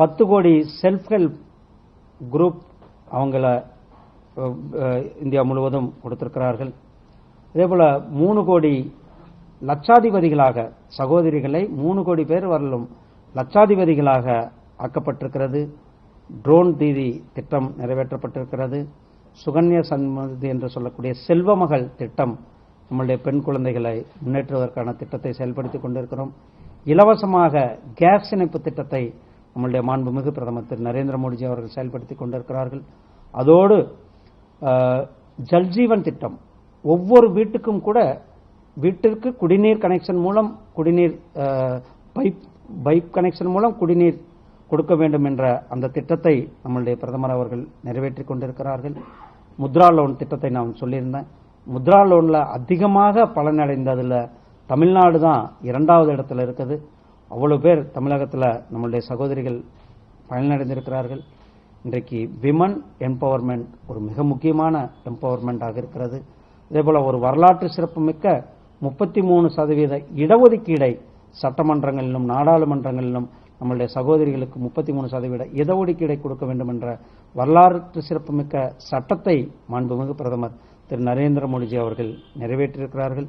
பத்து கோடி self help group அவங்கள இந்தியா முழுவதும் கொடுத்திருக்கிறார்கள். இதே போல மூணு கோடி லட்சாதிபதிகளாக சகோதரிகளை மூணு கோடி பேர் வரலும் லட்சாதிபதிகளாக ஆக்கப்பட்டிருக்கிறது. ட்ரோன் தீதி திட்டம் நிறைவேற்றப்பட்டிருக்கிறது. சுகன்யா சன்மதி என்று சொல்லக்கூடிய செல்வமகள் திட்டம் நம்மளுடைய பெண் குழந்தைகளை முன்னேற்றுவதற்கான திட்டத்தை செயல்படுத்திக் கொண்டிருக்கிறோம். இலவசமாக கேஸ் இணைப்பு திட்டத்தை நம்மளுடைய மாண்புமிகு பிரதமர் திரு நரேந்திர மோடிஜி அவர்கள் செயல்படுத்திக் கொண்டிருக்கிறார்கள். அதோடு ஜல்ஜீவன் திட்டம். ஒவ்வொரு வீட்டுக்கும் கூட வீட்டிற்கு குடிநீர் கனெக்ஷன் மூலம் குடிநீர் பைப் பைப் கனெக்ஷன் மூலம் குடிநீர் கொடுக்க வேண்டும் என்ற அந்த திட்டத்தை நம்மளுடைய பிரதமர் அவர்கள் நிறைவேற்றிக் கொண்டிருக்கிறார்கள். முத்ரா லோன் திட்டத்தை நான் சொல்லியிருந்தேன். முத்ரா லோன்ல அதிகமாக பலனடைந்ததில் தமிழ்நாடு தான் இரண்டாவது இடத்துல இருக்குது. அவ்வளவு பேர் தமிழகத்தில் நம்மளுடைய சகோதரிகள் பயனடைந்திருக்கிறார்கள். இன்றைக்கு விமன் எம்பவர்மெண்ட் ஒரு மிக முக்கியமான எம்பவர்மெண்டாக இருக்கிறது. அதே போல ஒரு வரலாற்று சிறப்புமிக்க முப்பத்தி மூணு சதவீத இடஒதுக்கீடை சட்டமன்றங்களிலும் நாடாளுமன்றங்களிலும் நம்மளுடைய சகோதரிகளுக்கு முப்பத்தி மூணு சதவீத இடஒதுக்கீடை கொடுக்க வேண்டும் என்ற வரலாற்று சிறப்புமிக்க சட்டத்தை மாண்புமிகு பிரதமர் திரு நரேந்திர மோடிஜி அவர்கள் நிறைவேற்றியிருக்கிறார்கள்.